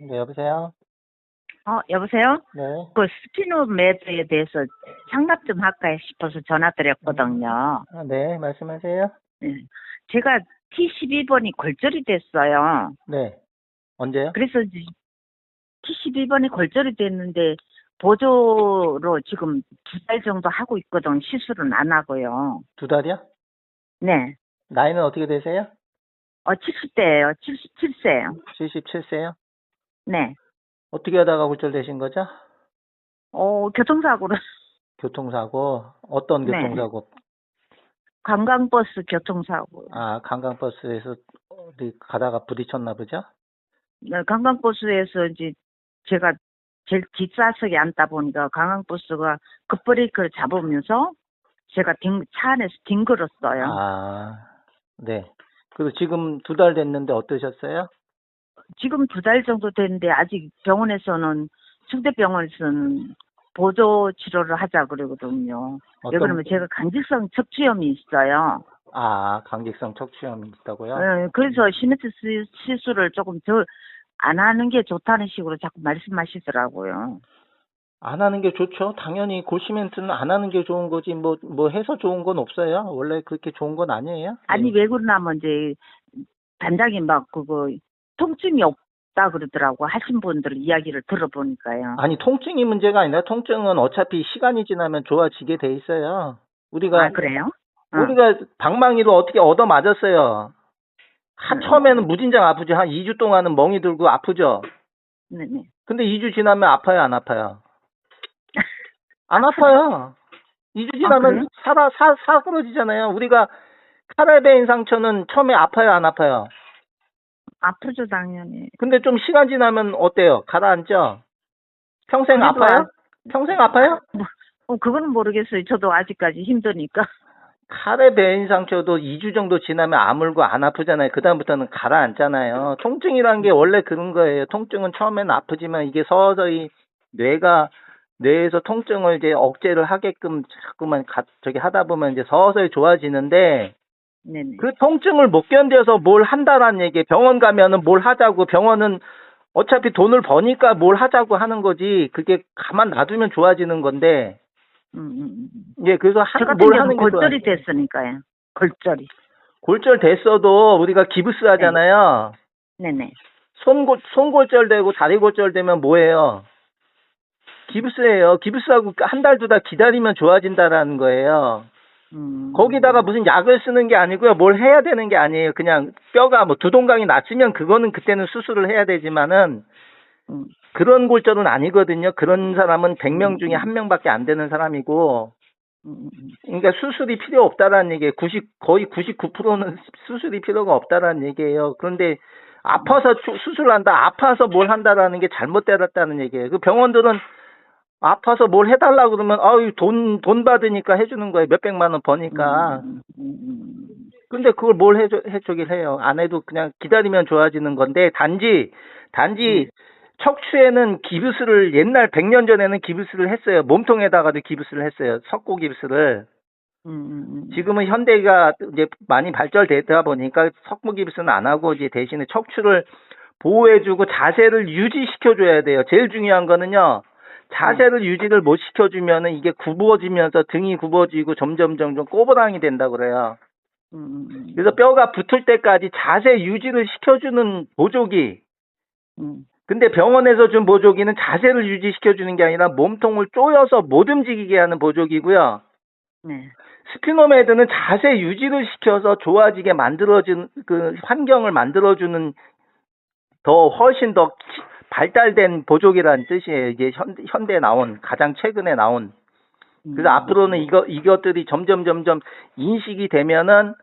네, 여보세요? 어, 여보세요? 네. 그 스피노 매드에 대해서 상담 좀 할까 싶어서 전화 드렸거든요. 아, 네, 말씀하세요. 네. 제가 T12번이 골절이 됐어요. 네. 언제요? 그래서 이제 T12번이 골절이 됐는데 보조로 지금 두 달 정도 하고 있거든. 시술은 안 하고요. 두 달이요? 네. 나이는 어떻게 되세요? 어, 70대예요. 77세예요. 77세요? 네. 어떻게 하다가 골절되신 거죠? 어, 교통사고로 교통사고. 어떤 네. 교통사고? 관광버스 교통사고. 아, 관광버스에서 어디 가다가 부딪혔나 보죠? 네, 관광버스에서 이제 제가 제일 뒷좌석에 앉다 보니까 관광버스가 급브레이크를 잡으면서 제가 뒹- 차 안에서 뒹굴었어요. 아, 네. 그리고 지금 두 달 됐는데 어떠셨어요? 지금 두 달 정도 됐는데 아직 병원에서는 충대병원에서는 보조 치료를 하자 그러거든요. 왜 어떤- 그러면 제가 강직성 척추염이 있어요. 아, 강직성 척추염이 있다고요? 예, 그래서 시멘트 시- 시술을 조금 더안 하는 게 좋다는 식으로 자꾸 말씀하시더라고요. 안 하는 게 좋죠. 당연히 골시멘트는 안 하는 게 좋은 거지. 뭐, 뭐 해서 좋은 건 없어요. 원래 그렇게 좋은 건 아니에요. 아니 네. 왜 그러냐면 이제 단장이 막 그거 통증이 없다 그러더라고 하신 분들 이야기를 들어보니까요. 아니, 통증이 문제가 아니라 통증은 어차피 시간이 지나면 좋아지게 돼 있어요. 우리가, 아 그래요? 어. 우리가 방망이로 어떻게 얻어 맞았어요. 한, 음. 처음에는 무진장 아프죠. 한 2주 동안은 멍이 들고 아프죠. 네네. 근데 2주 지나면 아파요, 안 아파요? 안 아파요. 2주 지나면 그래요? 살아, 사, 사그러지잖아요. 우리가 카라베인 상처는 처음에 아파요, 안 아파요? 아프죠 당연히. 근데 좀 시간 지나면 어때요? 가라앉죠? 평생 아파요? 아- 평생 아파요? 뭐, 어, 그거는 모르겠어요. 저도 아직까지 힘드니까. 카레베인 상처도 2주 정도 지나면 아물고 안 아프잖아요. 그다음부터는 가라앉잖아요. 통증이란 게 원래 그런 거예요. 통증은 처음에는 아프지만 이게 서서히 뇌가 뇌에서 통증을 이제 억제를 하게끔 자꾸만 가, 저기 하다 보면 이제 서서히 좋아지는데 네네. 그 통증을 못 견뎌서 뭘 한다라는 얘기. 병원 가면은 뭘 하자고 병원은 어차피 돈을 버니까 뭘 하자고 하는 거지. 그게 가만 놔두면 좋아지는 건데. 음, 음, 음. 예, 그래서 같은 뭘 하는 게 골절이 좋아요. 됐으니까요. 골절이. 골절 됐어도 우리가 기부스 하잖아요. 네네. 손골 손골절 되고 다리 골절 되면 뭐예요? 기부스예요. 기부스하고 한 달 두 달 기다리면 좋아진다라는 거예요. 음. 거기다가 무슨 약을 쓰는 게 아니고요. 뭘 해야 되는 게 아니에요. 그냥 뼈가 뭐 두동강이 났으면 그거는 그때는 수술을 해야 되지만은 음. 그런 골절은 아니거든요. 그런 사람은 100명 중에 한 명밖에 안 되는 사람이고 음, 음, 음. 그러니까 수술이 필요 없다라는 얘기예요. 90 거의 99%는 수술이 필요가 없다라는 얘기예요. 그런데 아파서 추- 수술한다, 아파서 뭘 한다라는 게 잘못되었다는 얘기예요. 그 병원들은 아파서 뭘 해달라 그러면 아유 돈 돈 받으니까 해주는 거예요. 몇 백만 원 버니까. 음, 음, 음, 근데 그걸 뭘 해줘 해주길 해요. 안 해도 그냥 기다리면 좋아지는 건데 단지 단지 척추에는 기부스를 옛날 100년 전에는 기부스를 했어요. 몸통에다가도 기부스를 했어요. 석고 기부스를. 음, 음, 음. 지금은 현대가 이제 많이 발전되다 보니까 석무 기부스는 안 하고 이제 대신에 척추를 보호해주고 자세를 유지시켜줘야 돼요. 제일 중요한 거는요. 자세를 유지를 못 시켜주면은 이게 굽어지면서 등이 굽어지고 점점 점점 꼬부랑이 된다 그래요. 음, 음, 그래서 뼈가 붙을 때까지 자세 유지를 시켜주는 보조기. 음. 근데 병원에서 준 보조기는 자세를 유지시켜주는 게 아니라 몸통을 쪼여서 못 움직이게 하는 보조기고요. 네. 스피노메드는 자세 유지를 시켜서 좋아지게 만들어준 그 환경을 만들어주는 더 훨씬 더 키- 발달된 보조기라는 뜻이에요. 이게 현, 현대에 나온 가장 최근에 나온 그래서 음. 앞으로는 이거 이것들이 점점 점점 인식이 되면은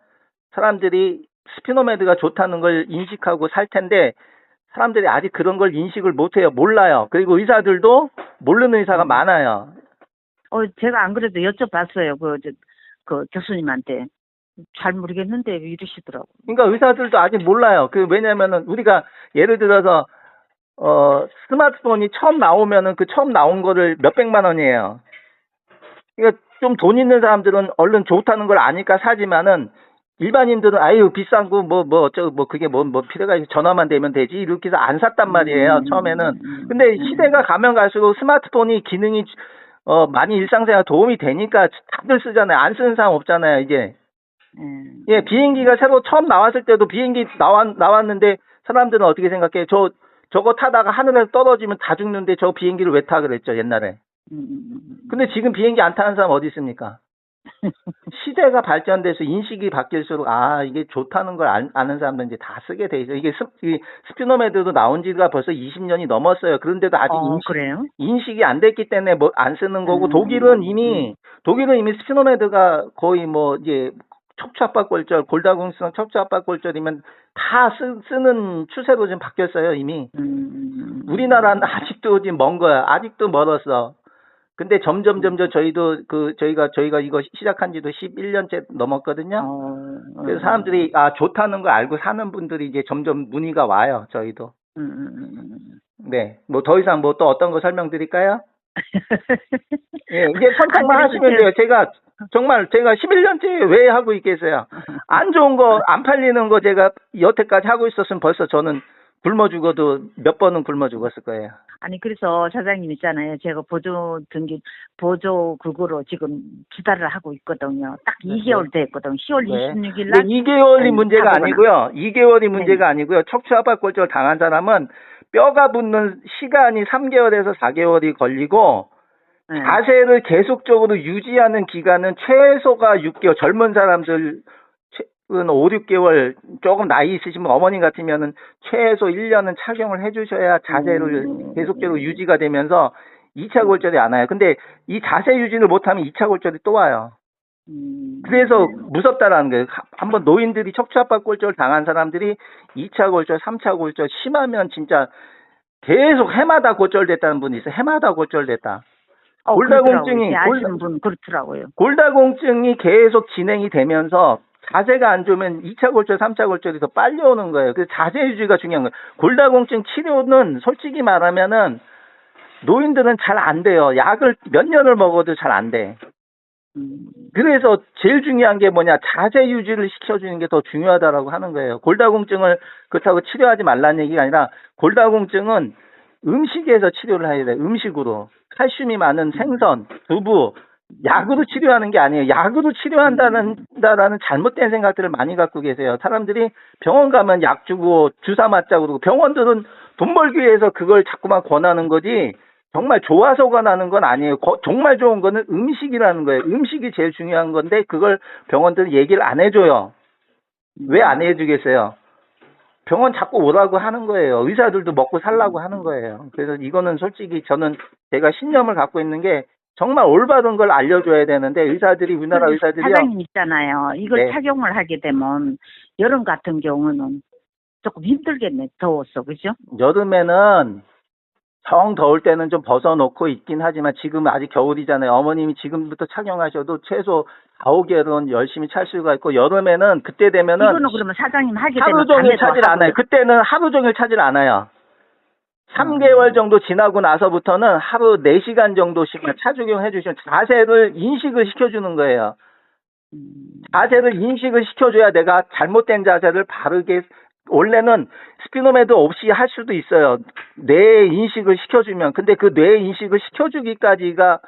사람들이 스피노메드가 좋다는 걸 인식하고 살 텐데 사람들이 아직 그런 걸 인식을 못해요. 몰라요. 그리고 의사들도 모르는 의사가 음. 많아요. 어, 제가 안 그래도 여쭤봤어요. 그, 저, 그 교수님한테. 잘 모르겠는데 왜 이러시더라고. 그러니까 의사들도 아직 몰라요. 그 왜냐면은 우리가 예를 들어서 어 스마트폰이 처음 나오면은 그 처음 나온 거를 몇 백만 원이에요. 그러니까 좀 돈 있는 사람들은 얼른 좋다는 걸 아니까 사지만은 일반인들은 아유 비싼 거 뭐 뭐 어쩌고 뭐 그게 뭐뭐 필요가 있- 전화만 되면 되지 이렇게 해서 안 샀단 말이에요 음, 처음에는 음, 근데 음. 시대가 가면 갈수록 스마트폰이 기능이 어 많이 일상생활 도움이 되니까 다들 쓰잖아요 안 쓰는 사람 없잖아요 음. 예 비행기가 새로 처음 나왔을 때도 비행기 나왔 나왔는데 사람들은 어떻게 생각해 저 저거 타다가 하늘에서 떨어지면 다 죽는데 저 비행기를 왜타 그랬죠 옛날에 음, 음, 음. 근데 지금 비행기 안 타는 사람 어디 있습니까? 시대가 발전돼서 인식이 바뀔수록 아 이게 좋다는 걸 안- 아는 사람들은 이제 다 쓰게 돼 있어. 이게 스, 이 스피노메드도 나온 지가 벌써 20년이 넘었어요. 그런데도 아직 어, 인식, 그래요? 인식이 안 됐기 때문에 뭐 안 쓰는 거고 음, 독일은 이미 독일은 이미 스피노메드가 거의 뭐 이제 척추 압박 골절, 골다공증 척추 압박 골절이면 다 쓰, 쓰는 추세로 지금 바뀌었어요 이미. 음. 우리나라는 아직도 지금 먼 거야. 아직도 멀었어. 근데 점점 점점 저희도 그 저희가 저희가 이거 시작한 지도 11년째 넘었거든요. 어, 그래서 사람들이 아 좋다는 걸 알고 사는 분들이 이제 점점 문의가 와요. 저희도. 음, 음, 음, 음. 네. 뭐 더 이상 뭐 또 어떤 거 설명드릴까요? 예, 이제 선택만 하시면 돼요. 제가 정말 제가 11년째 왜 하고 있겠어요. 안 좋은 거 안 팔리는 거 제가 여태까지 하고 있었으면 벌써 저는 굶어 죽어도 몇 번은 굶어 죽었을 거예요. 아니 그래서 사장님 있잖아요. 제가 보조 등기 보조 그거로 지금 두 달을 하고 있거든요. 딱 네, 2개월 됐거든. 10월 네. 26일 근데 날 2개월이 아니, 문제가. 아니고요. 2개월이 네. 문제가 아니고요. 척추압박골절 당한 사람은 뼈가 붙는 시간이 3개월에서 4개월이 걸리고 네. 자세를 계속적으로 유지하는 기간은 최소가 6개월. 젊은 사람들은 5, 6개월 조금 나이 있으시면 어머님 같으면은 최소 1년은 착용을 해주셔야 자세를 음. 계속적으로 유지가 되면서 2차 골절이 안 와요. 근데 이 자세 유지를 못하면 2차 골절이 또 와요. 음. 그래서 무섭다라는 거예요. 하- 한번 노인들이 척추압박 골절 당한 사람들이 2차 골절, 3차 골절 심하면 진짜 계속 해마다 골절됐다는 분이 있어요. 해마다 골절됐다. 어, 골다공증이 아시는 분 그렇더라고요. 골다공증이 계속 진행이 되면서 자세가 안 좋으면 2차 골절, 3차 골절이 더 빨리 오는 거예요. 그래서 자세 유지가 중요한 거예요. 골다공증 치료는 솔직히 말하면은 노인들은 잘 안 돼요. 약을 몇 년을 먹어도 잘 안 돼. 음. 그래서 제일 중요한 게 뭐냐 자세 유지를 시켜주는 게 더 중요하다라고 하는 거예요. 골다공증을 그렇다고 치료하지 말라는 얘기가 아니라 골다공증은 음식에서 치료를 해야 돼. 음식으로 칼슘이 많은 생선, 두부, 약으로 치료하는 게 아니에요. 약으로 치료한다는 잘못된 생각들을 많이 갖고 계세요. 사람들이 병원 가면 약 주고 주사 맞자고 그러고 병원들은 돈 벌기 위해서 그걸 자꾸만 권하는 거지 정말 좋아서 권하는 건 아니에요. 거- 정말 좋은 거는 음식이라는 거예요. 음식이 제일 중요한 건데 그걸 병원들은 얘기를 안 해줘요. 왜 안 해주겠어요? 병원 자꾸 오라고 하는 거예요. 의사들도 먹고 살라고 하는 거예요. 그래서 이거는 솔직히 저는 제가 신념을 갖고 있는 게 정말 올바른 걸 알려줘야 되는데 의사들이 우리나라 의사들이요. 사장님 있잖아요. 이걸 네. 착용을 하게 되면 여름 같은 경우는 조금 힘들겠네. 더워서 그죠? 여름에는 정 더울 때는 좀 벗어놓고 있긴 하지만 지금 아직 겨울이잖아요. 어머님이 지금부터 착용하셔도 최소 4, 5개월은 열심히 찰 수가 있고 여름에는 그때 되면은 이거는 그러면 사장님 하게 되면 하루 종일 차질. 않아요. 그때는 하루 종일 차질 않아요. 3개월 정도 지나고 나서부터는 하루 4시간 정도씩만 차적용 해주시면 자세를 인식을 시켜주는 거예요. 음. 자세를 인식을 시켜줘야 내가 잘못된 자세를 바르게 원래는 스피노메드 없이 할 수도 있어요. 뇌 인식을 시켜주면 근데 그뇌 인식을 시켜주기까지가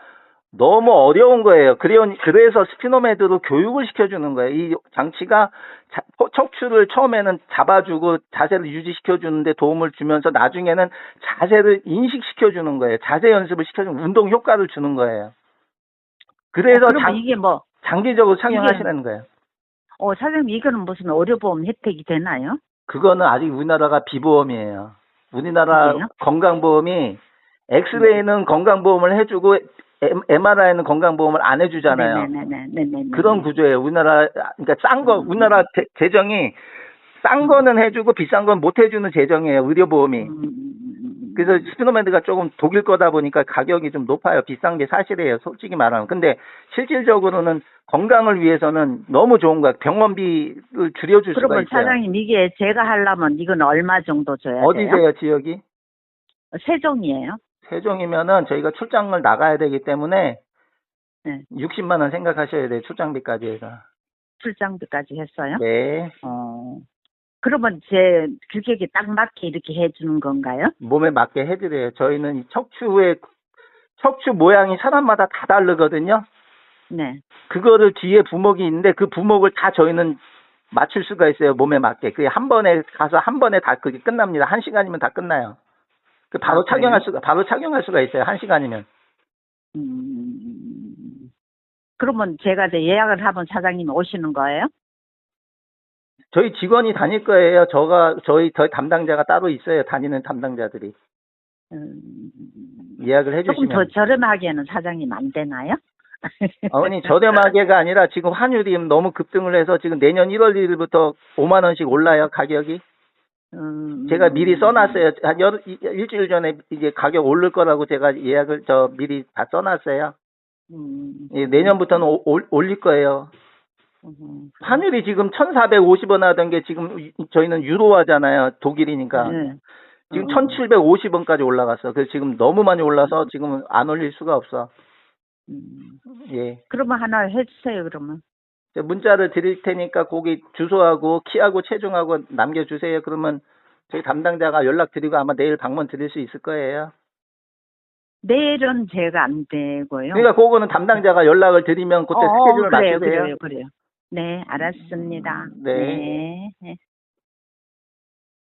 너무 어려운 거예요. 그래- 그래서 스피노메드로 교육을 시켜주는 거예요. 이 장치가 자- 척추를 처음에는 잡아주고 자세를 유지시켜주는데 도움을 주면서 나중에는 자세를 인식시켜주는 거예요. 자세 연습을 시켜주는 운동 효과를 주는 거예요. 그래서 어, 장, 이게 뭐 장기적으로 착용하시라는 거예요. 어, 사장님 이거는 무슨 의료보험 혜택이 되나요? 그거는 아직 우리나라가 비보험이에요. 우리나라 그래요? 건강보험이 엑스레이는 건강보험을 해주고 MRI는 건강보험을 안 해주잖아요. 네네네. 그런 구조예요. 우리나라 그러니까 싼거 음. 우리나라 재- 재정이 싼 거는 해주고 비싼 건 못 해주는 재정이에요. 의료보험이. 음, 그래서 스피노맨드가 조금 독일 거다 보니까 가격이 좀 높아요. 비싼 게 사실이에요. 솔직히 말하면. 근데 실질적으로는 건강을 위해서는 너무 좋은 거야. 병원비를 줄여줄 수가 그러면 있어요. 사장님 이게 제가 하려면 이건 얼마 정도 줘야 돼요? 어디세요, 지역이? 세종이에요. 세종이면은 저희가 출장을 나가야 되기 때문에 네. 60만 원 생각하셔야 돼요. 출장비까지 해서. 출장비까지 했어요? 네. 어. 그러면 제 규격에 딱 맞게 이렇게 해주는 건가요? 몸에 맞게 해드려요. 저희는 이 척추의 척추 모양이 사람마다 다 다르거든요. 네. 그거를 뒤에 부목이 있는데 그 부목을 다 저희는 맞출 수가 있어요. 몸에 맞게. 그게 한 번에 가서 한 번에 다 그게 끝납니다. 한 시간이면 다 끝나요. 그 바로 아? 착용할 수가 바로 착용할 수가 있어요. 한 시간이면. 음. 그러면 제가 이제 예약을 하면 사장님 오시는 거예요? 저희 직원이 다닐 거예요. 저가 저희 저희 담당자가 따로 있어요. 다니는 담당자들이 음. 예약을 조금 해주시면. 더 저렴하게는 사장님 안 되나요? 어머니 저렴하게가 아니라 지금 환율이 너무 급등을 해서 지금 내년 1월 1일부터 5만 원씩 올라요 가격이. 음. 제가 미리 써놨어요. 한 열, 이- 일주일 전에 이제 가격 오를 거라고 제가 예약을 저 미리 다 써놨어요. 음. 예, 내년부터는 오- 올, 올릴 거예요. 음. 환율이 지금 1,450원 하던 게 지금 이- 저희는 유로화잖아요. 독일이니까. 네. 지금 어. 1,750원까지 올라갔어. 그래서 지금 너무 많이 올라서 지금 안 올릴 수가 없어. 음. 예. 그러면 하나 해주세요, 그러면. 저 문자를 드릴 테니까 거기 주소하고 키하고 체중하고 남겨주세요. 그러면 저희 담당자가 연락드리고 아마 내일 방문 드릴 수 있을 거예요. 내일은 제가 안 되고요. 그러니까 그거는 담당자가 연락을 드리면 그때 어, 어, 스케줄을 그래요, 맞추세요. 그래요, 그래요. 네, 알았습니다. 네. 네.